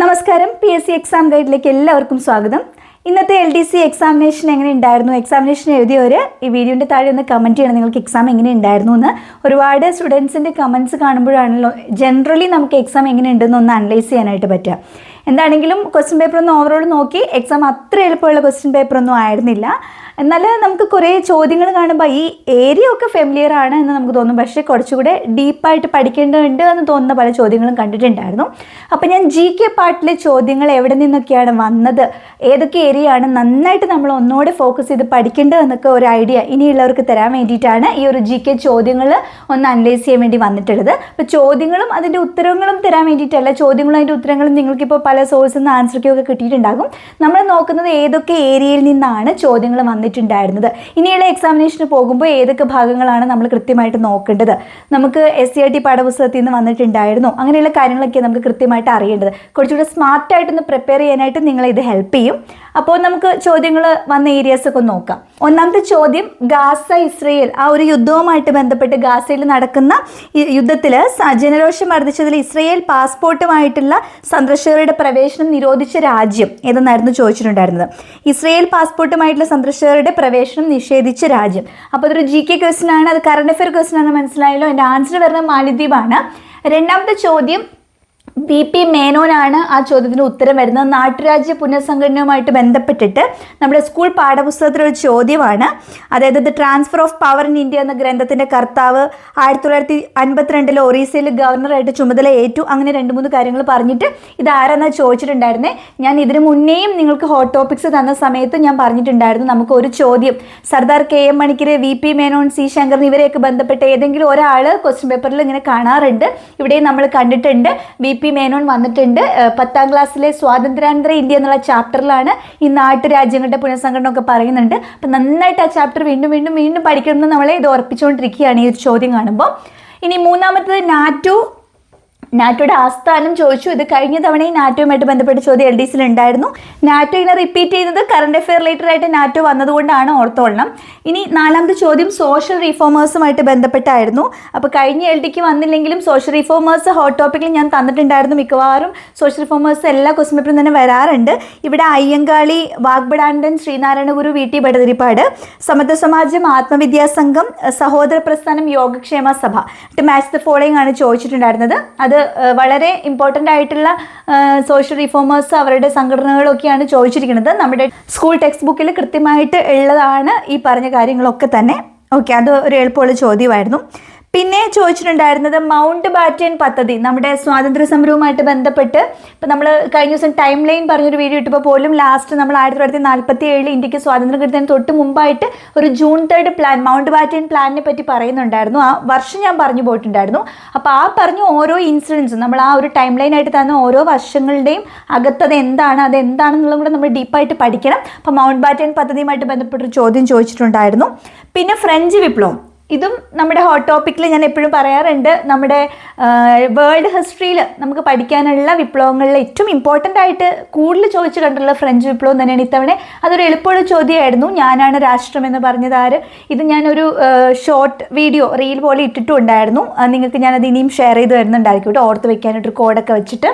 നമസ്കാരം. P S C exam ഗൈഡിലേക്ക് എല്ലാവർക്കും സ്വാഗതം. ഇന്നത്തെ എൽ ഡി സി എക്സാമിനേഷൻ എങ്ങനെ ഉണ്ടായിരുന്നു എക്സാമിനേഷൻ എഴുതിയവർ ഈ വീഡിയോന്റെ താഴെ ഒന്ന് കമന്റ് ചെയ്യണം. നിങ്ങൾക്ക് എക്സാം എങ്ങനെ ഉണ്ടായിരുന്നു എന്ന്. ഒരുപാട് സ്റ്റുഡൻസിന്റെ കമന്റ്സ് കാണുമ്പോഴാണല്ലോ ജനറലി നമുക്ക് എക്സാം എങ്ങനെ ഉണ്ടെന്ന് ഒന്ന് അനലൈസ് ചെയ്യാനായിട്ട് പറ്റുക. എന്താണെങ്കിലും ക്വസ്റ്റ്യൻ പേപ്പർ ഒന്ന് ഓവറോൾ നോക്കി എക്സാം അത്ര എളുപ്പമുള്ള ക്വസ്റ്റ്യൻ പേപ്പർ ഒന്നും ആയിരുന്നില്ല. എന്നാൽ നമുക്ക് കുറേ ചോദ്യങ്ങൾ കാണുമ്പോൾ ഈ ഏരിയ ഒക്കെ ഫെമിലിയർ ആണ് എന്ന് നമുക്ക് തോന്നും. പക്ഷേ കുറച്ചുകൂടെ ഡീപ്പായിട്ട് പഠിക്കേണ്ടതുണ്ട് എന്ന് തോന്നുന്ന പല ചോദ്യങ്ങളും കണ്ടിട്ടുണ്ടായിരുന്നു. അപ്പോൾ ഞാൻ ജി കെ പാർട്ടിലെ ചോദ്യങ്ങൾ എവിടെ നിന്നൊക്കെയാണ് വന്നത്? ഏതൊക്കെ ഏരിയ ആണ് നന്നായിട്ട് നമ്മൾ ഒന്നുകൂടെ ഫോക്കസ് ചെയ്ത് പഠിക്കേണ്ടതെന്നൊക്കെ ഒരു ഐഡിയ ഇനിയുള്ളവർക്ക് തരാൻ വേണ്ടിയിട്ടാണ് ഈ ഒരു ജി കെ ചോദ്യങ്ങൾ ഒന്ന് അനലൈസ് ചെയ്യാൻ വേണ്ടി വന്നിട്ടുള്ളത്. അപ്പോൾ ചോദ്യങ്ങളും അതിന്റെ ഉത്തരങ്ങളും തരാൻ വേണ്ടിയിട്ടല്ല. ചോദ്യങ്ങളും അതിന്റെ ഉത്തരങ്ങളും നിങ്ങൾക്കിപ്പോൾ പല സോഴ്സിൽ നിന്ന് ആൻസർ ക്യൂ ഒക്കെ കിട്ടിയിട്ടുണ്ടാകും. നമ്മൾ നോക്കുന്നത് ഏതൊക്കെ ഏരിയയിൽ നിന്നാണ് ചോദ്യങ്ങൾ വന്നിട്ടുണ്ടായിരുന്നത്. ഇനിയുള്ള എക്സാമിനേഷന് പോകുമ്പോൾ ഏതൊക്കെ ഭാഗങ്ങളാണ് നമ്മൾ കൃത്യമായിട്ട് നോക്കേണ്ടത്? നമുക്ക് എസ് സി ആർ ടി പാഠപുസ്തകത്തിൽ നിന്ന് വന്നിട്ടുണ്ടായിരുന്നു. അങ്ങനെയുള്ള കാര്യങ്ങളൊക്കെ നമുക്ക് കൃത്യമായിട്ട് അറിയേണ്ടത്. കുറച്ചുകൂടെ സ്മാർട്ടായിട്ടൊന്ന് പ്രിപ്പയർ ചെയ്യാനായിട്ട് നിങ്ങളെ ഇത് ഹെൽപ്പ് ചെയ്യും. അപ്പോൾ നമുക്ക് ചോദ്യങ്ങൾ വന്ന ഏരിയാസ് ഒക്കെ നോക്കാം. ഒന്നാമത്തെ ചോദ്യം ഗാസ ഇസ്രയേൽ. ആ ഒരു യുദ്ധവുമായിട്ട് ബന്ധപ്പെട്ട് ഗാസയിൽ നടക്കുന്ന യുദ്ധത്തിൽ ജനരോഷം വർദ്ധിച്ചതിൽ ഇസ്രയേൽ പാസ്പോർട്ടുമായിട്ടുള്ള സന്ദർശകരുടെ പ്രവേശനം നിരോധിച്ച രാജ്യം ഏതെന്നായിരുന്നു ചോദിച്ചിട്ടുണ്ടായിരുന്നത്. ഇസ്രയേൽ പാസ്പോർട്ടുമായിട്ടുള്ള സന്ദർശകരുടെ പ്രവേശനം നിഷേധിച്ച രാജ്യം. അപ്പോൾ അതൊരു ജി കെ ക്വസ്റ്റൻ ആണ്. അത് കറണ്ട് അഫയർ ക്വസ്റ്റൻ ആണ് മനസ്സിലായല്ലോ. എന്റെ ആൻസർ വരുന്നത് മാലിദ്വീപാണ്. രണ്ടാമത്തെ ചോദ്യം ബി പി മേനോനാണ് ആ ചോദ്യത്തിന് ഉത്തരം വരുന്നത്. നാട്ടുരാജ്യ പുനഃസംഘടനയുമായിട്ട് ബന്ധപ്പെട്ടിട്ട് നമ്മുടെ സ്കൂൾ പാഠപുസ്തകത്തിലൊരു ചോദ്യമാണ്. അതായത് the transfer of power in India എന്ന ഗ്രന്ഥത്തിന്റെ കർത്താവ് ആയിരത്തി തൊള്ളായിരത്തി അൻപത്തിരണ്ടിൽ ഒറീസയിൽ ഗവർണറായിട്ട് ചുമതല ഏറ്റു. അങ്ങനെ രണ്ട് മൂന്ന് കാര്യങ്ങൾ പറഞ്ഞിട്ട് ഇത് ആരാന്നാ ചോദിച്ചിട്ടുണ്ടായിരുന്നേ? ഞാൻ ഇതിനു മുന്നേയും നിങ്ങൾക്ക് ഹോട്ട് ടോപ്പിക്സ് തന്ന സമയത്ത് ഞാൻ പറഞ്ഞിട്ടുണ്ടായിരുന്നു നമുക്ക് ഒരു ചോദ്യം. Sardar K M Panikkar V P Menon C Shankar ഇവരെയൊക്കെ ബന്ധപ്പെട്ട് ഏതെങ്കിലും ഒരാൾ ക്വസ്റ്റ്യൻ പേപ്പറിൽ ഇങ്ങനെ കാണാറുണ്ട്. ഇവിടെയും നമ്മൾ കണ്ടിട്ടുണ്ട് വി പി മേനോൻ വന്നിട്ടുണ്ട്. പത്താം ക്ലാസ്സിലെ സ്വാതന്ത്ര്യാനന്തര ഇന്ത്യ എന്നുള്ള ചാപ്റ്ററിലാണ് ഈ നാട്ടുരാജ്യങ്ങളുടെ പുനഃസംഘടന ഒക്കെ പറയുന്നുണ്ട്. അപ്പം നന്നായിട്ട് ആ ചാപ്റ്റർ വീണ്ടും വീണ്ടും വീണ്ടും പഠിക്കണം എന്ന് നമ്മളെ ഇത് ഉറപ്പിച്ചുകൊണ്ടിരിക്കുകയാണ് ഈ ഒരു ചോദ്യം കാണുമ്പോൾ ഇനി മൂന്നാമത്തത് നാറ്റോ നാറ്റോയുടെ ആസ്ഥാനം ചോദിച്ചു. ഇത് കഴിഞ്ഞ തവണയും നാറ്റോയുമായിട്ട് ബന്ധപ്പെട്ട ചോദ്യം എൽ ഡി സിയിൽ ഉണ്ടായിരുന്നു നാറ്റോ ഇങ്ങനെ റിപ്പീറ്റ് ചെയ്യുന്നത് കറണ്ട് അഫെയർ റിലേറ്റഡ് ആയിട്ട് നാറ്റോ വന്നതുകൊണ്ടാണ് ഓർത്തോളണം. ഇനി നാലാമത് ചോദ്യം സോഷ്യൽ റിഫോമേഴ്സുമായിട്ട് ബന്ധപ്പെട്ടായിരുന്നു. അപ്പോൾ കഴിഞ്ഞ എൽ ഡിക്ക് വന്നില്ലെങ്കിലും സോഷ്യൽ റിഫോമേഴ്സ് ഹോട്ട് ടോപ്പിക്കിൽ ഞാൻ തന്നിട്ടുണ്ടായിരുന്നു മിക്കവാറും. സോഷ്യൽ റിഫോമേഴ്സ് എല്ലാ ക്വസ്റ്റ്യൻ തന്നെ വരാറുണ്ട്. ഇവിടെ അയ്യങ്കാളി വാഗ്ബടാണ്ടൻ ശ്രീനാരായണ ഗുരു വി ടി ബടതിരിപ്പാട് സമത്വ സമാജം ആത്മവിദ്യാസംഘം സഹോദര പ്രസ്ഥാനം യോഗക്ഷേമ സഭ. മാച്ച് ദ ഫോളോയിങ് ആണ് ചോദിച്ചിട്ടുണ്ടായിരുന്നത്. അത് വളരെ ഇമ്പോർട്ടന്റ് ആയിട്ടുള്ള സോഷ്യൽ റിഫോമേഴ്സ് അവരുടെ സംഘടനകളൊക്കെയാണ് ചോദിച്ചിരിക്കുന്നത്. നമ്മുടെ സ്കൂൾ ടെക്സ്റ്റ് ബുക്കിൽ കൃത്യമായിട്ട് ഉള്ളതാണ് ഈ പറഞ്ഞ കാര്യങ്ങളൊക്കെ തന്നെ. ഓക്കെ അത് ഒരു എളുപ്പമുള്ള ചോദ്യമായിരുന്നു. പിന്നെ ചോദിച്ചിട്ടുണ്ടായിരുന്നത് മൗണ്ട് ബാറ്റൻ പദ്ധതി നമ്മുടെ സ്വാതന്ത്ര്യ സമരവുമായിട്ട് ബന്ധപ്പെട്ട്. ഇപ്പം നമ്മൾ കഴിഞ്ഞ ദിവസം ടൈം ലൈൻ പറഞ്ഞൊരു വീഡിയോ ഇട്ടപ്പോൾ പോലും ലാസ്റ്റ് നമ്മൾ ആയിരത്തി തൊള്ളായിരത്തി നാൽപ്പത്തി ഏഴിൽ ഇന്ത്യയ്ക്ക് സ്വാതന്ത്ര്യം കിട്ടുന്നതിന് തൊട്ട് മുമ്പായിട്ട് ഒരു June third plan Mountbatten പ്ലാനിനെ പറ്റി പറയുന്നുണ്ടായിരുന്നു. ആ വർഷം ഞാൻ പറഞ്ഞു പോയിട്ടുണ്ടായിരുന്നു. അപ്പോൾ ആ പറഞ്ഞു ഓരോ ഇൻസിഡൻസും നമ്മൾ ആ ഒരു ടൈം ലൈൻ ആയിട്ട് തന്ന ഓരോ വർഷങ്ങളുടെയും അകത്തത് എന്താണ് അത് എന്താണെന്നുള്ളതും കൂടെ നമ്മൾ ഡീപ്പായിട്ട് പഠിക്കണം. അപ്പോൾ മൗണ്ട് ബാറ്റൻ പദ്ധതിയുമായിട്ട് ബന്ധപ്പെട്ടൊരു ചോദ്യം ചോദിച്ചിട്ടുണ്ടായിരുന്നു. പിന്നെ ഫ്രഞ്ച് വിപ്ലവം. ഇതും നമ്മുടെ ഹോട്ട് ടോപ്പിക്കിൽ ഞാൻ എപ്പോഴും പറയാറുണ്ട്. നമ്മുടെ വേൾഡ് ഹിസ്റ്ററിയിൽ നമുക്ക് പഠിക്കാനുള്ള വിപ്ലവങ്ങളിൽ ഏറ്റവും ഇമ്പോർട്ടന്റ് ആയിട്ട് കൂടുതൽ ചോദിച്ചു കണ്ടുള്ള ഫ്രഞ്ച് വിപ്ലവം തന്നെയാണ് ഇത്തവണ. അതൊരു എളുപ്പമുള്ള ചോദ്യമായിരുന്നു. ഞാനാണ് രാഷ്ട്രം എന്ന് പറഞ്ഞത് ആര്? ഇത് ഞാനൊരു ഷോർട്ട് വീഡിയോ റീൽ പോലെ ഇട്ടിട്ടുണ്ടായിരുന്നു. നിങ്ങൾക്ക് ഞാനത് ഇനിയും ഷെയർ ചെയ്ത് വരുന്നുണ്ടായിരിക്കും കേട്ടോ ഓർത്ത് വെക്കാനായിട്ടൊരു കോഡൊക്കെ വെച്ചിട്ട്.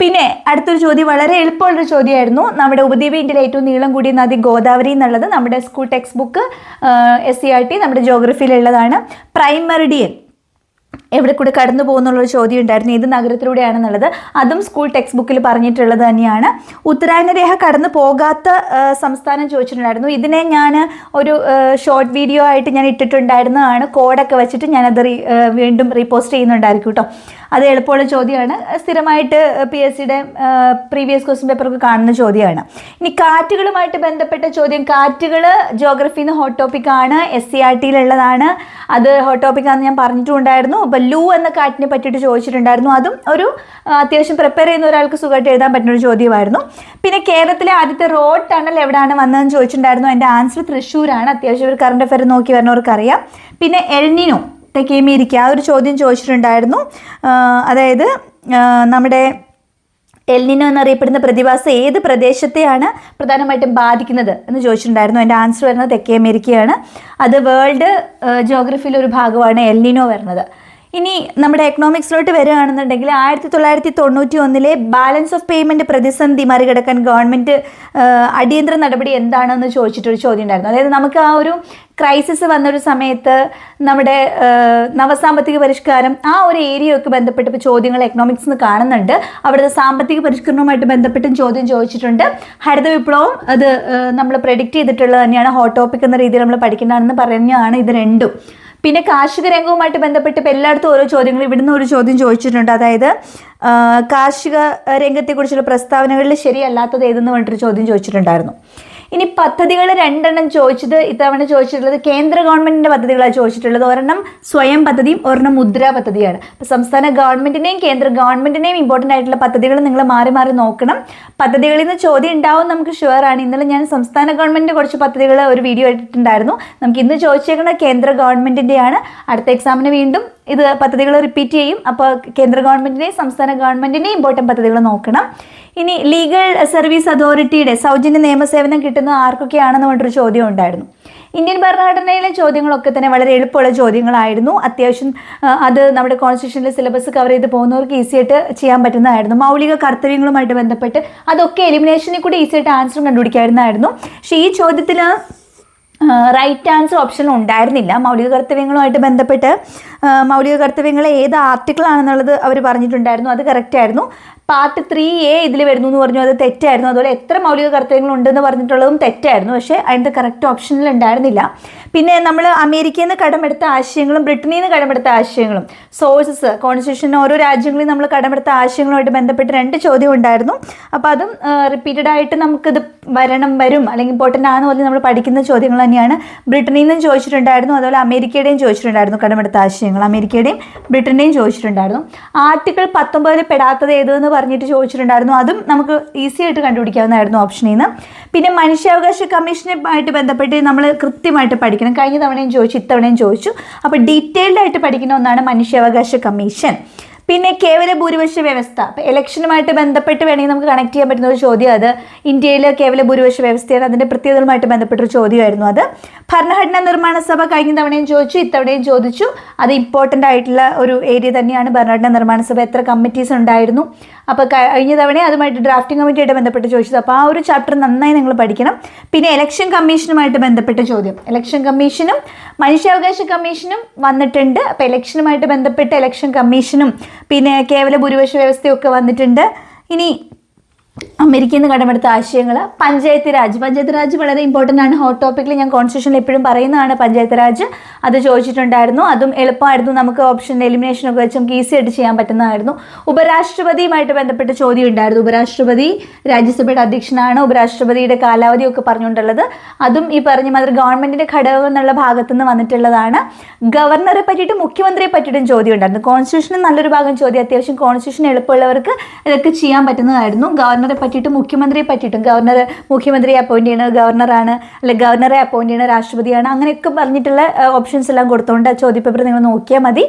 പിന്നെ അടുത്തൊരു ചോദ്യം വളരെ എളുപ്പമുള്ളൊരു ചോദ്യമായിരുന്നു. നമ്മുടെ ഉപദ്വീപിന്റെ ഏറ്റവും നീളം കൂടിയ നദി ഗോദാവരി എന്നുള്ളത് നമ്മുടെ school textbook S C R T നമ്മുടെ ജോഗ്രഫിയിലുള്ളതാണ് പ്രൈമറിഡിയൻ എവിടെ കൂടെ കടന്നു പോകുന്നുള്ളൊരു ചോദ്യം ഉണ്ടായിരുന്നു. ഏത് നഗരത്തിലൂടെയാണെന്നുള്ളത് അതും സ്കൂൾ ടെക്സ്റ്റ് ബുക്കിൽ പറഞ്ഞിട്ടുള്ളത് തന്നെയാണ്. ഉത്തരായന രേഖ കടന്നു പോകാത്ത സംസ്ഥാനം ചോദിച്ചിട്ടുണ്ടായിരുന്നു. ഇതിനെ ഞാൻ ഒരു ഷോർട്ട് വീഡിയോ ആയിട്ട് ഞാൻ ഇട്ടിട്ടുണ്ടായിരുന്നതാണ്. കോഡൊക്കെ വെച്ചിട്ട് ഞാനത് റീ വീണ്ടും റീപോസ്റ്റ് ചെയ്യുന്നുണ്ടായിരിക്കും കേട്ടോ അത് എളുപ്പമുള്ള ചോദ്യമാണ്. സ്ഥിരമായിട്ട് പി എസ് സിയുടെ പ്രീവിയസ് ക്വസ്റ്റ്യൻ പേപ്പറൊക്കെ കാണുന്ന ചോദ്യമാണ്. ഇനി കാറ്റുകളുമായിട്ട് ബന്ധപ്പെട്ട ചോദ്യം. കാറ്റുകൾ ജോഗ്രഫിന്ന് ഹോട്ട് ടോപ്പിക്കാണ് എസ് സി ആർ ടിയിലുള്ളതാണ് അത് ഹോട്ട് ടോപ്പിക്കാന്ന് ഞാൻ പറഞ്ഞിട്ടുണ്ടായിരുന്നു. അപ്പോൾ ലൂ എന്ന കാറ്റിനെ പറ്റിയിട്ട് ചോദിച്ചിട്ടുണ്ടായിരുന്നു. അതും ഒരു അത്യാവശ്യം പ്രിപ്പയർ ചെയ്യുന്ന ഒരാൾക്ക് സുഖമായിട്ട് എഴുതാൻ പറ്റുന്ന ഒരു ചോദ്യമായിരുന്നു. പിന്നെ കേരളത്തിലെ ആദ്യത്തെ റോഡ് ടണൽ എവിടെയാണ് വന്നതെന്ന് ചോദിച്ചിട്ടുണ്ടായിരുന്നു. എന്റെ ആൻസർ തൃശ്ശൂരാണ്. അത്യാവശ്യം ഒരു കറണ്ട് അഫയർ നോക്കി വരുന്നവർക്കറിയാം പിന്നെ എൽനിനോ തെക്കേ അമേരിക്ക ആ ഒരു ചോദ്യം ചോദിച്ചിട്ടുണ്ടായിരുന്നു. അതായത് നമ്മുടെ എൽനിനോ എന്നറിയപ്പെടുന്ന പ്രതിഭാസം ഏത് പ്രദേശത്തെയാണ് പ്രധാനമായിട്ടും ബാധിക്കുന്നത് എന്ന് ചോദിച്ചിട്ടുണ്ടായിരുന്നു. എന്റെ ആൻസർ വരുന്നത് തെക്കേ അമേരിക്കയാണ്. അത് വേൾഡ് ജോഗ്രഫിയിലെ ഒരു ഭാഗമാണ് എൽനിനോ വരുന്നത്. ഇനി നമ്മുടെ എക്കണോമിക്സിലോട്ട് വരികയാണെന്നുണ്ടെങ്കിൽ ആയിരത്തി തൊള്ളായിരത്തി തൊണ്ണൂറ്റി ഒന്നിലെ ബാലൻസ് ഓഫ് പേയ്മെന്റ് പ്രതിസന്ധി മറികടക്കാൻ ഗവൺമെന്റ് അടിയന്തര നടപടി എന്താണെന്ന് ചോദിച്ചിട്ടൊരു ചോദ്യം ഉണ്ടായിരുന്നു അതായത് നമുക്ക് ആ ഒരു ക്രൈസിസ് വന്നൊരു സമയത്ത് നമ്മുടെ നവസാമ്പത്തിക പരിഷ്കാരം ആ ഒരു ഏരിയയൊക്കെ ബന്ധപ്പെട്ട് ഇപ്പോൾ ചോദ്യങ്ങൾ എക്കണോമിക്സ് നിന്ന് കാണുന്നുണ്ട്. അവിടുത്തെ സാമ്പത്തിക പരിഷ്കരണവുമായിട്ട് ബന്ധപ്പെട്ടും ചോദ്യം ചോദിച്ചിട്ടുണ്ട്. ഹരിത വിപ്ലവം അത് നമ്മൾ പ്രെഡിക്റ്റ് ചെയ്തിട്ടുള്ളത് തന്നെയാണ്. ഹോട്ട് ടോപ്പിക് എന്ന രീതിയിൽ നമ്മൾ പഠിക്കേണ്ടതാണെന്ന് പറഞ്ഞാണ് ഇത് രണ്ടും. പിന്നെ കാർഷിക രംഗവുമായിട്ട് ബന്ധപ്പെട്ട് ഇപ്പോൾ എല്ലായിടത്തും ഓരോ ചോദ്യങ്ങൾ ഇവിടുന്ന് ഒരു ചോദ്യം ചോദിച്ചിട്ടുണ്ട്. അതായത് കാർഷിക രംഗത്തെക്കുറിച്ചുള്ള പ്രസ്താവനകളിൽ ശരിയല്ലാത്തത് ഏതെന്ന് പറഞ്ഞിട്ടൊരു ചോദ്യം ചോദിച്ചിട്ടുണ്ടായിരുന്നു. ഇനി പദ്ധതികൾ രണ്ടെണ്ണം ചോദിച്ചത് ഇത്തവണ ചോദിച്ചിട്ടുള്ളത് കേന്ദ്ര ഗവൺമെന്റിന്റെ പദ്ധതികളാണ് ചോദിച്ചിട്ടുള്ളത്. ഒരെണ്ണം സ്വയം പദ്ധതിയും ഒരെണ്ണം മുദ്ര പദ്ധതിയാണ്. അപ്പോൾ സംസ്ഥാന ഗവൺമെന്റിനെയും കേന്ദ്ര ഗവൺമെന്റിനെയും ഇമ്പോർട്ടന്റ് ആയിട്ടുള്ള പദ്ധതികൾ നിങ്ങൾ മാറി മാറി നോക്കണം. പദ്ധതികളിൽ നിന്ന് ചോദ്യം ഉണ്ടാവും നമുക്ക് ഷുവർ ആണ്. ഇന്നലെ ഞാൻ സംസ്ഥാന ഗവൺമെന്റിന്റെ കുറച്ച് പദ്ധതികൾ ഒരു വീഡിയോ ഇട്ടിട്ടുണ്ടായിരുന്നു. നമുക്ക് ഇന്ന് ചോദിച്ചേക്കുന്നത് കേന്ദ്ര ഗവൺമെന്റിന്റെയാണ്. അടുത്ത എക്സാമിന് വീണ്ടും ഇത് പദ്ധതികൾ റിപ്പീറ്റ് ചെയ്യും. അപ്പോൾ കേന്ദ്ര ഗവൺമെന്റിനെയും സംസ്ഥാന ഗവൺമെന്റിന്റെയും ഇമ്പോർട്ടന്റ് പദ്ധതികൾ നോക്കണം. ഇനി ലീഗൽ സർവീസ് അതോറിറ്റിയുടെ സൗജന്യ നിയമസേവനം കിട്ടുന്നത് ആർക്കൊക്കെയാണെന്ന് പറഞ്ഞൊരു ചോദ്യം ഉണ്ടായിരുന്നു. ഇന്ത്യൻ ഭരണഘടനയിലെ ചോദ്യങ്ങളൊക്കെ തന്നെ വളരെ എളുപ്പമുള്ള ചോദ്യങ്ങളായിരുന്നു. അത്യാവശ്യം അത് നമ്മുടെ കോൺസ്റ്റിറ്റ്യൂഷനിലെ സിലബസ് കവർ ചെയ്ത് പോകുന്നവർക്ക് ഈസി ആയിട്ട് ചെയ്യാൻ പറ്റുന്നതായിരുന്നു. മൗലിക കർത്തവ്യങ്ങളുമായിട്ട് ബന്ധപ്പെട്ട് അതൊക്കെ എലിമിനേഷനിൽ കൂടി ഈസി ആയിട്ട് ആൻസറും കണ്ടുപിടിക്കാമായിരുന്നായിരുന്നു പക്ഷേ ഈ ചോദ്യത്തിൽ റൈറ്റ് ആൻസർ ഓപ്ഷൻ ഉണ്ടായിരുന്നില്ല മൗലിക കർത്തവ്യങ്ങളുമായിട്ട് ബന്ധപ്പെട്ട് മൗലിക കർത്തവ്യങ്ങളെ ഏത് ആർട്ടിക്കിൾ ആണെന്നുള്ളത് അവർ പറഞ്ഞിട്ടുണ്ടായിരുന്നു. അത് കറക്റ്റ് ആയിരുന്നു. പാർട്ട് ത്രീ എ ഇതിൽ വരുന്നു എന്ന് പറഞ്ഞു. അത് തെറ്റായിരുന്നു. അതുപോലെ എത്ര മൗലിക കർത്തവ്യങ്ങൾ ഉണ്ടെന്ന് പറഞ്ഞിട്ടുള്ളതും തെറ്റായിരുന്നു. പക്ഷേ അതിന്റെ കറക്റ്റ് ഓപ്ഷനിൽ ഉണ്ടായിരുന്നില്ല. പിന്നെ നമ്മൾ അമേരിക്കയിൽ നിന്ന് കടമെടുത്ത ആശയങ്ങളും ബ്രിട്ടനിൽ നിന്ന് കടമെടുത്ത ആശയങ്ങളും സോഴ്സസ് കോൺസ്റ്റിറ്റ്യൂഷൻ ഓരോ രാജ്യങ്ങളിൽ നമ്മൾ കടമെടുത്ത ആശയങ്ങളുമായിട്ട് ബന്ധപ്പെട്ട് രണ്ട് ചോദ്യം ഉണ്ടായിരുന്നു. അപ്പോൾ അതും റിപ്പീറ്റഡ് ആയിട്ട് നമുക്കിത് വരണം വരും അല്ലെങ്കിൽ ഇമ്പോർട്ടന്റ് ആണെന്ന് പറഞ്ഞ് നമ്മൾ പഠിക്കുന്ന ചോദ്യങ്ങൾ തന്നെയാണ് ബ്രിട്ടനിൽ നിന്നും ചോദിച്ചിട്ടുണ്ടായിരുന്നു. അതുപോലെ അമേരിക്കയുടെയും ചോദിച്ചിട്ടുണ്ടായിരുന്നു കടമെടുത്ത ആശയങ്ങൾ. അമേരിക്കയുടെയും ബ്രിട്ടന്റെയും ചോദിച്ചിട്ടുണ്ടായിരുന്നു. ആർട്ടിക്കിൾ പത്തൊമ്പതിൽ പെടാത്തത് ഏതെന്ന് പറഞ്ഞിട്ട് ചോദിച്ചിട്ടുണ്ടായിരുന്നു. അതും നമുക്ക് ഈസി ആയിട്ട് കണ്ടുപിടിക്കാവുന്നതായിരുന്നു ഓപ്ഷനിൽ നിന്ന്. പിന്നെ മനുഷ്യാവകാശ കമ്മീഷനുമായിട്ട് ബന്ധപ്പെട്ട് നമ്മൾ കൃത്യമായിട്ട് പഠിക്കണം. കഴിഞ്ഞ തവണയും ചോദിച്ചു ഇത്തവണയും ചോദിച്ചു. അപ്പോൾ ഡീറ്റെയിൽഡ് ആയിട്ട് പഠിക്കുന്ന ഒന്നാണ് മനുഷ്യാവകാശ കമ്മീഷൻ. പിന്നെ കേവല ഭൂരിപക്ഷ വ്യവസ്ഥ. ഇലക്ഷനുമായിട്ട് ബന്ധപ്പെട്ട് വേണമെങ്കിൽ നമുക്ക് കണക്ട് ചെയ്യാൻ പറ്റുന്ന ഒരു ചോദ്യം അത്. ഇന്ത്യയിലെ കേവല ഭൂരിപക്ഷ വ്യവസ്ഥയാണ് അതിന്റെ പ്രത്യേകതകളുമായിട്ട് ബന്ധപ്പെട്ടൊരു ചോദ്യമായിരുന്നു അത്. ഭരണഘടനാ നിർമ്മാണ സഭ കഴിഞ്ഞ തവണയും ചോദിച്ചു ഇത്തവണയും ചോദിച്ചു. അത് ഇമ്പോർട്ടന്റ് ആയിട്ടുള്ള ഒരു ഏരിയ തന്നെയാണ് ഭരണഘടനാ നിർമ്മാണ സഭ. എത്ര കമ്മിറ്റീസ് ഉണ്ടായിരുന്നു? അപ്പോൾ കഴിഞ്ഞ തവണ അതുമായിട്ട് ഡ്രാഫ്റ്റിംഗ് കമ്മിറ്റിയായിട്ട് ബന്ധപ്പെട്ട് ചോദിച്ചത്. അപ്പോൾ ആ ഒരു ചാപ്റ്റർ നന്നായി നിങ്ങൾ പഠിക്കണം. പിന്നെ ഇലക്ഷൻ കമ്മീഷനുമായിട്ട് ബന്ധപ്പെട്ട ചോദ്യം. ഇലക്ഷൻ കമ്മീഷനും മനുഷ്യാവകാശ കമ്മീഷനും വന്നിട്ടുണ്ട്. അപ്പോൾ ഇലക്ഷനുമായിട്ട് ബന്ധപ്പെട്ട് ഇലക്ഷൻ കമ്മീഷനും പിന്നെ കേവല ഭൂരിപക്ഷ വ്യവസ്ഥയൊക്കെ വന്നിട്ടുണ്ട്. ഇനി അമേരിക്കയിൽ നിന്ന് കടമെടുത്ത ആശയങ്ങൾ പഞ്ചായത്ത് രാജ്. പഞ്ചായത്ത് രാജ് വളരെ ഇമ്പോർട്ടന്റ് ആണ്. ഹോട്ട് ടോപ്പിക്കിൽ ഞാൻ കോൺസ്റ്റിറ്റ്യൂഷനിൽ എപ്പോഴും പറയുന്നതാണ് പഞ്ചായത്ത് രാജ്. അത് ചോദിച്ചിട്ടുണ്ടായിരുന്നു. അതും എളുപ്പമായിരുന്നു. നമുക്ക് ഓപ്ഷൻ എലിമിനേഷൻ ഒക്കെ വെച്ച് നമുക്ക് ഈസി ആയിട്ട് ചെയ്യാൻ പറ്റുന്നതായിരുന്നു. ഉപരാഷ്ട്രപതിയുമായിട്ട് ബന്ധപ്പെട്ട ചോദ്യം ഉണ്ടായിരുന്നു. ഉപരാഷ്ട്രപതി രാജ്യസഭയുടെ അധ്യക്ഷനാണ്. ഉപരാഷ്ട്രപതിയുടെ കാലാവധിയൊക്കെ പറഞ്ഞുകൊണ്ടുള്ളത്. അതും ഈ പറഞ്ഞ മാതിരി ഗവൺമെന്റിന്റെ ഘടകം എന്നുള്ള ഭാഗത്തു നിന്ന് വന്നിട്ടുള്ളതാണ്. ഗവർണറെ പറ്റിയിട്ട് മുഖ്യമന്ത്രിയെ പറ്റിയിട്ടും ചോദ്യം ഉണ്ടായിരുന്നു. കോൺസ്റ്റിറ്റ്യൂഷന് നല്ലൊരു ഭാഗം ചോദ്യം. അത്യാവശ്യം കോൺസ്റ്റിറ്റ്യൂഷൻ എളുപ്പമുള്ളവർക്ക് ഇതൊക്കെ ചെയ്യാൻ പറ്റുന്നതായിരുന്നു. ഗവർണറെ പറ്റിയിട്ടും മുഖ്യമന്ത്രിയെ പറ്റിയിട്ടും ഗവർണർ മുഖ്യമന്ത്രിയെ അപ്പോയിന്റ് ചെയ്യണ ഗവർണറാണ് അല്ലെ ഗവർണറെ അപ്പോയിന്റ് ചെയ്യണ രാഷ്ട്രപതിയാണ് അങ്ങനെയൊക്കെ പറഞ്ഞിട്ടുള്ള ഓപ്ഷൻസ് എല്ലാം കൊടുത്തുകൊണ്ട് ചോദ്യപേപ്പർ നിങ്ങൾ നോക്കിയാൽ മതി.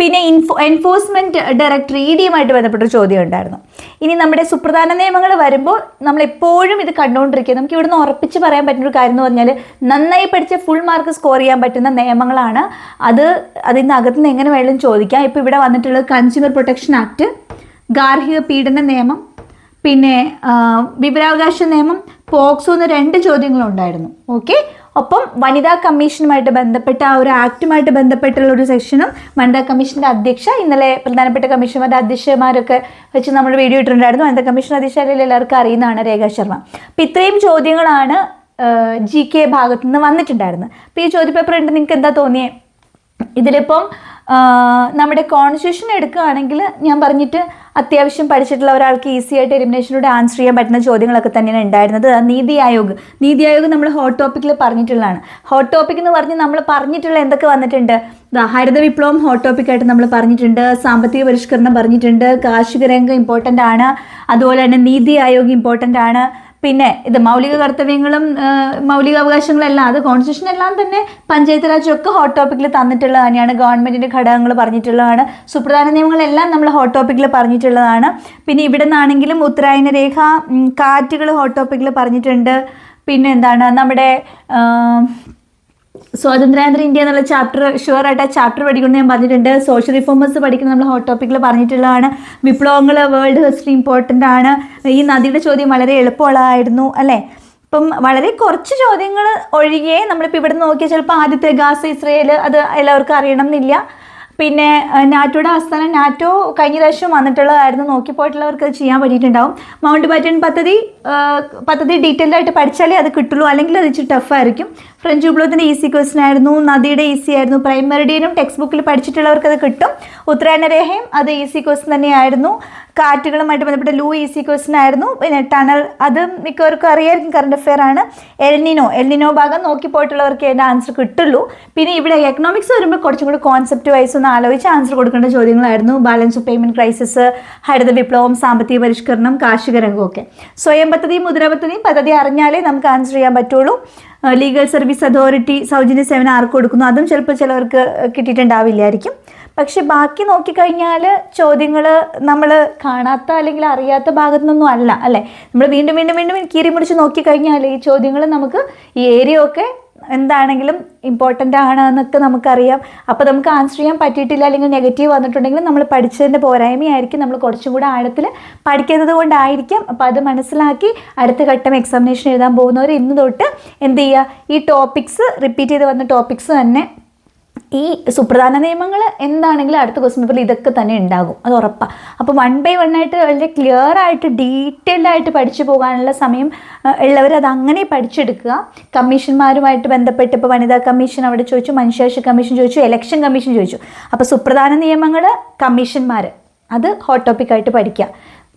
പിന്നെ ഇൻഫോ എൻഫോഴ്സ്മെന്റ് ഡയറക്ടർ ഇ ഡിയുമായിട്ട് ബന്ധപ്പെട്ടൊരു ചോദ്യം ഉണ്ടായിരുന്നു. ഇനി നമ്മുടെ സുപ്രധാന നിയമങ്ങൾ വരുമ്പോൾ നമ്മൾ എപ്പോഴും ഇത് കണ്ടുകൊണ്ടിരിക്കുക നമുക്ക് ഇവിടുന്ന് ഉറപ്പിച്ച് പറയാൻ പറ്റുന്ന ഒരു കാര്യം എന്ന് പറഞ്ഞാൽ നന്നായി പഠിച്ച ഫുൾ മാർക്ക് സ്കോർ ചെയ്യാൻ പറ്റുന്ന നിയമങ്ങളാണ്. അത് അതിന്റെ അകത്ത് നിന്ന് എങ്ങനെ വേണമെങ്കിലും ചോദിക്കാം. ഇപ്പോൾ ഇവിടെ വന്നിട്ടുള്ളത് കൺസ്യൂമർ പ്രൊട്ടക്ഷൻ ആക്ട് ഗാർഹിക പീഡന നിയമം പിന്നെ വിവരാവകാശ നിയമം പോക്സോ എന്ന രണ്ട് ചോദ്യങ്ങളുണ്ടായിരുന്നു ഓക്കെ? ഒപ്പം വനിതാ കമ്മീഷനുമായിട്ട് ബന്ധപ്പെട്ട ആ ഒരു ആക്റ്റുമായിട്ട് ബന്ധപ്പെട്ടുള്ള ഒരു സെക്ഷനും വനിതാ കമ്മീഷന്റെ അധ്യക്ഷ ഇന്നലെ പ്രധാനപ്പെട്ട കമ്മീഷന്മാരുടെ അധ്യക്ഷന്മാരൊക്കെ വെച്ച് നമ്മൾ വീഡിയോ ഇട്ടിട്ടുണ്ടായിരുന്നു. വനിതാ കമ്മീഷൻ അധ്യക്ഷ എല്ലാവർക്കും അറിയുന്നതാണ് രേഖ ശർമ്മ. അപ്പം ഇത്രയും ചോദ്യങ്ങളാണ് ജി കെ ഭാഗത്തു നിന്ന് വന്നിട്ടുണ്ടായിരുന്നത്. അപ്പോൾ ഈ ചോദ്യപേപ്പർ ഉണ്ട് നിങ്ങൾക്ക് എന്താ തോന്നിയേ? ഇതിലിപ്പം നമ്മുടെ കോൺസ്റ്റിറ്റ്യൂഷൻ എടുക്കുകയാണെങ്കിൽ ഞാൻ പറഞ്ഞിട്ട് അത്യാവശ്യം പഠിച്ചിട്ടുള്ള ഒരാൾക്ക് ഈസി ആയിട്ട് എലിമിനേഷനിലൂടെ ആൻസർ ചെയ്യാൻ പറ്റുന്ന ചോദ്യങ്ങളൊക്കെ തന്നെയാണ് ഉണ്ടായിരുന്നത്. നീതി ആയോഗ്. നീതി ആയോഗ് നമ്മൾ ഹോട്ട് ടോപ്പിക്കിൽ പറഞ്ഞിട്ടുള്ളതാണ്. ഹോട്ട് ടോപ്പിക് എന്ന് പറഞ്ഞ് നമ്മൾ പറഞ്ഞിട്ടുള്ള എന്തൊക്കെ വന്നിട്ടുണ്ട്? ഹരിത വിപ്ലവം ഹോട്ട് ടോപ്പിക്കായിട്ട് നമ്മൾ പറഞ്ഞിട്ടുണ്ട്. സാമ്പത്തിക പരിഷ്കരണം പറഞ്ഞിട്ടുണ്ട്. കാർഷിക രംഗം ഇമ്പോർട്ടന്റ് ആണ്. അതുപോലെ തന്നെ നീതി ആയോഗ് ഇമ്പോർട്ടന്റ് ആണ്. പിന്നെ ഇത് മൗലിക കർത്തവ്യങ്ങളും മൗലിക അവകാശങ്ങളും അവകാശങ്ങളെല്ലാം അത് കോൺസ്റ്റിറ്റ്യൂഷൻ എല്ലാം തന്നെ പഞ്ചായത്ത് രാജ് ഒക്കെ ഹോട്ട് ടോപ്പിക്കിൽ തന്നിട്ടുള്ളത് തന്നെയാണ് ഗവൺമെന്റിന്റെ ഘടകങ്ങൾ പറഞ്ഞിട്ടുള്ളതാണ്. സുപ്രധാന നിയമങ്ങളെല്ലാം നമ്മൾ ഹോട്ട് ടോപ്പിക്കിൽ പറഞ്ഞിട്ടുള്ളതാണ്. പിന്നെ ഇവിടെ നിന്നാണെങ്കിലും ഉത്തരായന രേഖ കാറ്റുകൾ ഹോട്ട് ടോപ്പിക്കിൽ പറഞ്ഞിട്ടുണ്ട്. പിന്നെ എന്താണ്? നമ്മുടെ സ്വാതന്ത്ര്യാനന്തര ഇന്ത്യ എന്നുള്ള ചാപ്റ്റർ ഷുവർ ആയിട്ട് ആ ചാപ്റ്റർ പഠിക്കുന്നത് ഞാൻ പറഞ്ഞിട്ടുണ്ട്. സോഷ്യൽ റിഫോമേഴ്സ് പഠിക്കുന്നത് നമ്മൾ ഹോട്ട് ടോപ്പിക്കിൽ പറഞ്ഞിട്ടുള്ളതാണ്. വിപ്ലവങ്ങൾ വേൾഡ് ഹിസ്റ്ററി ഇമ്പോർട്ടന്റ് ആണ്. ഈ നദിയുടെ ചോദ്യം വളരെ എളുപ്പമുള്ളതായിരുന്നു അല്ലേ? ഇപ്പം വളരെ കുറച്ച് ചോദ്യങ്ങൾ ഒഴികെ നമ്മളിപ്പോൾ ഇവിടെ നോക്കിയാൽ ചിലപ്പോൾ ആദ്യത്തെ ഗാസ് ഇസ്രയേൽ അത് എല്ലാവർക്കും അറിയണം എന്നില്ല. പിന്നെ നാറ്റോയുടെ ആസ്ഥാനം നാറ്റോ കഴിഞ്ഞ പ്രാവശ്യം വന്നിട്ടുള്ളതായിരുന്നു. നോക്കിപ്പോയിട്ടുള്ളവർക്ക് അത് ചെയ്യാൻ പറ്റിയിട്ടുണ്ടാവും. മൗണ്ട് ബാറ്റൺ പദ്ധതി പദ്ധതി ഡീറ്റെയിൽഡ് ആയിട്ട് പഠിച്ചാലേ അത് കിട്ടുള്ളൂ. അല്ലെങ്കിൽ അത് ഇച്ചിരി ടഫായിരിക്കും ഫ്രഞ്ച് വിപ്ലവത്തിന്റെ ഈസി ക്വസ്റ്റൻ ആയിരുന്നു. നദിയുടെ ഈസി ആയിരുന്നു. പ്രൈമറിഡിയനും ടെക്സ്റ്റ് ബുക്കിൽ പഠിച്ചിട്ടുള്ളവർക്ക് അത് കിട്ടും. ഉത്തരായണ രേഖയും അത് ഈസി ക്വസ്റ്റൻ തന്നെയായിരുന്നു. കാറ്റുകളുമായിട്ട് ബന്ധപ്പെട്ട ലൂ ഈസി ക്വസ്റ്റൻ ആയിരുന്നു. പിന്നെ ടണൽ അത് മിക്കവർക്കും അറിയായിരിക്കും കറണ്ട് അഫെയർ ആണ്. എൽനിനോ എൽനിനോ ഭാഗം നോക്കി പോയിട്ടുള്ളവർക്ക് അതിന്റെ ആൻസർ കിട്ടുള്ളൂ. പിന്നെ ഇവിടെ എക്കണോമിക്സ് വരുമ്പോൾ കുറച്ചും കൂടി കോൺസെപ്റ്റ് വൈസ് ഒന്ന് ആലോചിച്ച് ആൻസർ കൊടുക്കേണ്ട ചോദ്യങ്ങളായിരുന്നു. ബാലൻസ് ഓഫ് പേയ്മെന്റ് ക്രൈസിസ് ഹരിത വിപ്ലവം സാമ്പത്തിക പരിഷ്കരണം കാർഷിക രംഗമൊക്കെ. സ്വയം പദ്ധതിയും മുദ്ര പദ്ധതിയും പദ്ധതി അറിഞ്ഞാലേ നമുക്ക് ആൻസർ ചെയ്യാൻ പറ്റുള്ളൂ. ലീഗൽ സർവീസ് അതോറിറ്റി സൗജന്യ സേവനം ആർക്ക് കൊടുക്കുന്നു? അതും ചിലപ്പോൾ ചിലവർക്ക് കിട്ടിയിട്ടുണ്ടാവില്ലായിരിക്കും. പക്ഷെ ബാക്കി നോക്കിക്കഴിഞ്ഞാൽ ചോദ്യങ്ങൾ നമ്മൾ കാണാത്ത അല്ലെങ്കിൽ അറിയാത്ത ഭാഗത്തു നിന്നൊന്നും അല്ല അല്ലേ? നമ്മൾ വീണ്ടും വീണ്ടും വീണ്ടും കീറി മുടിച്ച് നോക്കിക്കഴിഞ്ഞാൽ ഈ ചോദ്യങ്ങൾ നമുക്ക് ഈ ഏരിയ ഒക്കെ എന്താണെങ്കിലും ഇമ്പോർട്ടന്റ് ആണ് എന്നൊക്കെ നമുക്കറിയാം. അപ്പോൾ നമുക്ക് ആൻസർ ചെയ്യാൻ പറ്റിയിട്ടില്ല അല്ലെങ്കിൽ നെഗറ്റീവ് വന്നിട്ടുണ്ടെങ്കിൽ നമ്മൾ പഠിച്ചതിന്റെ പോരായ്മയായിരിക്കും നമ്മൾ കുറച്ചും കൂടെ ആഴത്തിൽ പഠിക്കുന്നത് കൊണ്ടായിരിക്കാം. അപ്പോൾ അത് മനസ്സിലാക്കി അടുത്ത ഘട്ടം എക്സാമിനേഷൻ എഴുതാൻ പോകുന്നവർ ഇന്ന് തൊട്ട് എന്ത് ചെയ്യുക? ഈ ടോപ്പിക്സ് റിപ്പീറ്റ് ചെയ്ത് വന്ന ടോപ്പിക്സ് തന്നെ ഈ സുപ്രധാന നിയമങ്ങൾ എന്താണെങ്കിലും അടുത്ത ക്വസ്റ്റ്യൻ പേപ്പറിൽ ഇതൊക്കെ തന്നെ ഉണ്ടാകും. അത് ഉറപ്പാണ് അപ്പോൾ വൺ ബൈ വൺ ആയിട്ട് വളരെ ക്ലിയർ ആയിട്ട് ഡീറ്റെയിൽഡ് ആയിട്ട് പഠിച്ചു പോകാനുള്ള സമയം ഉള്ളവർ അത് അങ്ങനെ പഠിച്ചെടുക്കുക. കമ്മീഷന്മാരുമായിട്ട് ബന്ധപ്പെട്ട് ഇപ്പോൾ വനിതാ കമ്മീഷൻ അവിടെ ചോദിച്ചു മനുഷ്യാവകാശ കമ്മീഷൻ ചോദിച്ചു എലക്ഷൻ കമ്മീഷൻ ചോദിച്ചു. അപ്പോൾ സുപ്രധാന നിയമങ്ങൾ കമ്മീഷന്മാർ അത് ഹോട്ട് ടോപ്പിക്കായിട്ട് പഠിക്കുക.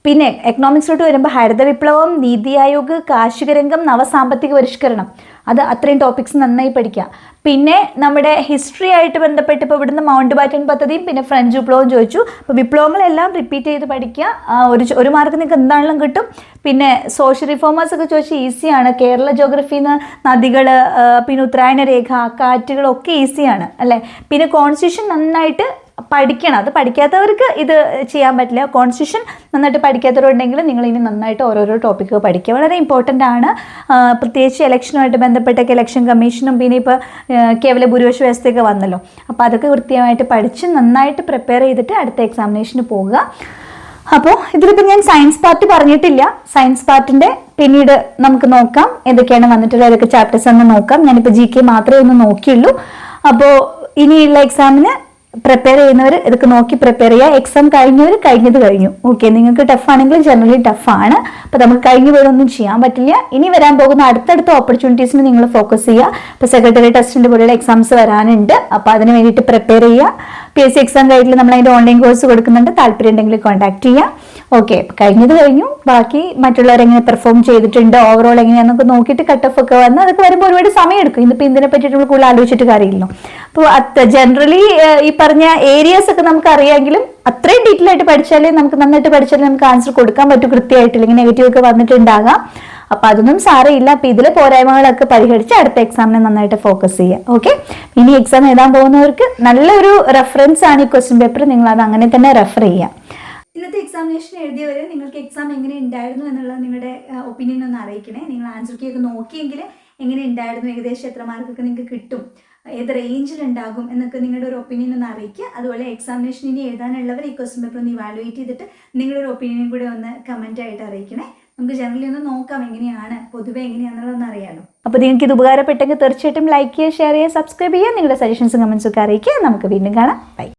പിന്നെ എക്കണോമിക്സിലോട്ട് വരുമ്പോൾ ഹരിത വിപ്ലവം നീതി ആയോഗ് കാർഷിക രംഗം നവസാമ്പത്തിക പരിഷ്കരണം. അത് അത്രയും ടോപ്പിക്സ് നന്നായി പഠിക്കുക. പിന്നെ നമ്മുടെ ഹിസ്റ്ററി ആയിട്ട് ബന്ധപ്പെട്ട് ഇപ്പോൾ ഇവിടുന്ന് മൗണ്ട് ബാറ്റൺ പദ്ധതിയും പിന്നെ ഫ്രഞ്ച് വിപ്ലവം ചോദിച്ചു. അപ്പോൾ വിപ്ലവങ്ങളെല്ലാം റിപ്പീറ്റ് ചെയ്ത് പഠിക്കുക. ഒരു ഒരു മാർക്ക് നിങ്ങൾക്ക് എന്താണെങ്കിലും കിട്ടും. പിന്നെ സോഷ്യൽ റിഫോമേഴ്സ് ഒക്കെ ചോദിച്ചാൽ ഈസിയാണ് കേരള ജോഗ്രഫിന്ന് നദികൾ പിന്നെ ഉത്തരായണ രേഖ കാറ്റുകളൊക്കെ ഈസിയാണ് അല്ലേ? പിന്നെ കോൺസ്റ്റിറ്റ്യൂഷൻ നന്നായിട്ട് പഠിക്കണം. അത് പഠിക്കാത്തവർക്ക് ഇത് ചെയ്യാൻ പറ്റില്ല. കോൺസ്റ്റിറ്റ്യൂഷൻ നന്നായിട്ട് പഠിക്കാത്തവരുണ്ടെങ്കിൽ നിങ്ങൾ ഇനി നന്നായിട്ട് ഓരോരോ ടോപ്പിക്ക് പഠിക്കുക. വളരെ ഇമ്പോർട്ടന്റ് ആണ്. പ്രത്യേകിച്ച് ഇലക്ഷനുമായിട്ട് ബന്ധപ്പെട്ടൊക്കെ ഇലക്ഷൻ കമ്മീഷനും പിന്നെ ഇപ്പോൾ കേവല ഭൂരിപക്ഷ വ്യവസ്ഥയൊക്കെ വന്നല്ലോ. അപ്പോൾ അതൊക്കെ കൃത്യമായിട്ട് പഠിച്ച് നന്നായിട്ട് പ്രിപ്പയർ ചെയ്തിട്ട് അടുത്ത എക്സാമിനേഷന് പോവുക. അപ്പോൾ ഇതിലിപ്പോൾ ഞാൻ സയൻസ് പാർട്ട് പറഞ്ഞിട്ടില്ല. സയൻസ് പാർട്ടിന്റെ പിന്നീട് നമുക്ക് നോക്കാം. എന്തൊക്കെയാണ് വന്നിട്ടുള്ള ഏതൊക്കെ ചാപ്റ്റേഴ്സ് എന്ന് നോക്കാം. ഞാനിപ്പോൾ ജി കെ മാത്രമേ ഒന്ന് നോക്കിയുള്ളൂ. അപ്പോൾ ഇനിയുള്ള എക്സാമിന് പ്രിപ്പയർ ചെയ്യുന്നവർ ഇതൊക്കെ നോക്കി പ്രിപ്പയർ ചെയ്യുക. എക്സാം കഴിഞ്ഞവർ കഴിഞ്ഞത് കഴിഞ്ഞു. ഓക്കെ നിങ്ങൾക്ക് ടഫ് ആണെങ്കിൽ ജനറലി ടഫ് ആണ്. അപ്പോൾ നമുക്ക് കഴിഞ്ഞു പോയതൊന്നും ചെയ്യാൻ പറ്റില്ല. ഇനി വരാൻ പോകുന്ന അടുത്തടുത്ത ഓപ്പർച്യൂണിറ്റീസിന് നിങ്ങൾ ഫോക്കസ് ചെയ്യുക. ഇപ്പോൾ സെക്രട്ടറി ടെസ്റ്റിന്റെ പോലെയുള്ള എക്സാംസ് വരാനുണ്ട്. അപ്പോൾ അതിന് വേണ്ടിയിട്ട് പ്രിപ്പയർ ചെയ്യുക. പി എസ് സി എക്സാം ഗൈഡിൽ നമ്മൾ അതിന്റെ ഓൺലൈൻ കോഴ്സ് കൊടുക്കുന്നുണ്ട്. താല്പര്യം ഉണ്ടെങ്കിൽ കോൺടാക്ട് ചെയ്യാം ഓക്കെ കഴിഞ്ഞത് കഴിഞ്ഞു. ബാക്കി മറ്റുള്ളവർ എങ്ങനെ പെർഫോം ചെയ്തിട്ടുണ്ട് ഓവറോൾ എങ്ങനെയാണെന്നൊക്കെ നോക്കിയിട്ട് കട്ട് ഓഫ് ഒക്കെ വന്ന് അതൊക്കെ വരുമ്പോൾ ഒരുപാട് സമയം എടുക്കും. ഇതിപ്പോൾ ഇതിനെ പറ്റിയിട്ട് നമ്മൾ കൂടുതൽ ആലോചിച്ചിട്ട് കാര്യമില്ലല്ലോ. അപ്പോൾ ജനറലി ഈ പറഞ്ഞ ഏരിയാസ് ഒക്കെ നമുക്ക് അറിയാമെങ്കിലും അത്രയും ഡീറ്റെയിൽ ആയിട്ട് പഠിച്ചാലേ നമുക്ക് നന്നായിട്ട് പഠിച്ചാലേ നമുക്ക് ആൻസർ കൊടുക്കാൻ പറ്റും കൃത്യമായിട്ട്. അല്ലെങ്കിൽ നെഗറ്റീവ് ഒക്കെ വന്നിട്ടുണ്ടാകാം. അപ്പൊ അതൊന്നും സാരമില്ല. അപ്പൊ ഇതിലെ പോരായ്മകളൊക്കെ പരിഹരിച്ച് അടുത്ത എക്സാമിനെ നന്നായിട്ട് ഫോക്കസ് ചെയ്യുക ഓക്കെ ഇനി എക്സാം എഴുതാൻ പോകുന്നവർക്ക് നല്ലൊരു റെഫറൻസ് ആണ് ഈ ക്വസ്റ്റ്യൻ പേപ്പർ നിങ്ങൾ അത് അങ്ങനെ തന്നെ റെഫർ ചെയ്യുക ഇന്നത്തെ എക്സാമിനേഷൻ എഴുതിയവർ നിങ്ങൾക്ക് എക്സാം എങ്ങനെ ഉണ്ടായിരുന്നു എന്നുള്ള നിങ്ങളുടെ ഒപ്പീനിയൻ ഒന്ന് അറിയിക്കണേ. നിങ്ങൾ ആൻസർ കീ ഒക്കെ നോക്കിയെങ്കിൽ എങ്ങനെ ഉണ്ടായിരുന്നു ഏകദേശം എത്ര മാർക്കൊക്കെ നിങ്ങൾക്ക് കിട്ടും ഏത് റേഞ്ചിൽ ഉണ്ടാകും എന്നൊക്കെ നിങ്ങളുടെ ഒരു ഒപ്പീനിയൻ ഒന്ന് അറിയിക്കുക. അതുപോലെ എക്സാമിനേഷൻ ഇനി എഴുതാനുള്ളവർ ഈ ക്വസ്റ്റ്യൻ പേപ്പർ ഒന്ന് ഇവാലുവേറ്റ് ചെയ്തിട്ട് നിങ്ങളുടെ ഒരു ഒപ്പീനിയൻ കൂടെ ഒന്ന് കമന്റ് ആയിട്ട് അറിയിക്കണേ. നമുക്ക് ജനറലി ഒന്ന് നോക്കാം എങ്ങനെയാണ് പൊതുവെ എങ്ങനെയാണെന്നുള്ളതൊന്ന് അറിയാലോ. അപ്പോൾ നിങ്ങൾക്ക് ഇത് ഉപകാരപ്പെട്ടെങ്കിൽ തീർച്ചയായിട്ടും ലൈക്ക് ചെയ്യുക ഷെയർ ചെയ്യുക സബ്സ്ക്രൈബ് ചെയ്യുക നിങ്ങളുടെ സജഷൻസും കമൻസും ഒക്കെ അറിയിക്കുക. നമുക്ക് വീണ്ടും കാണാം. ബൈ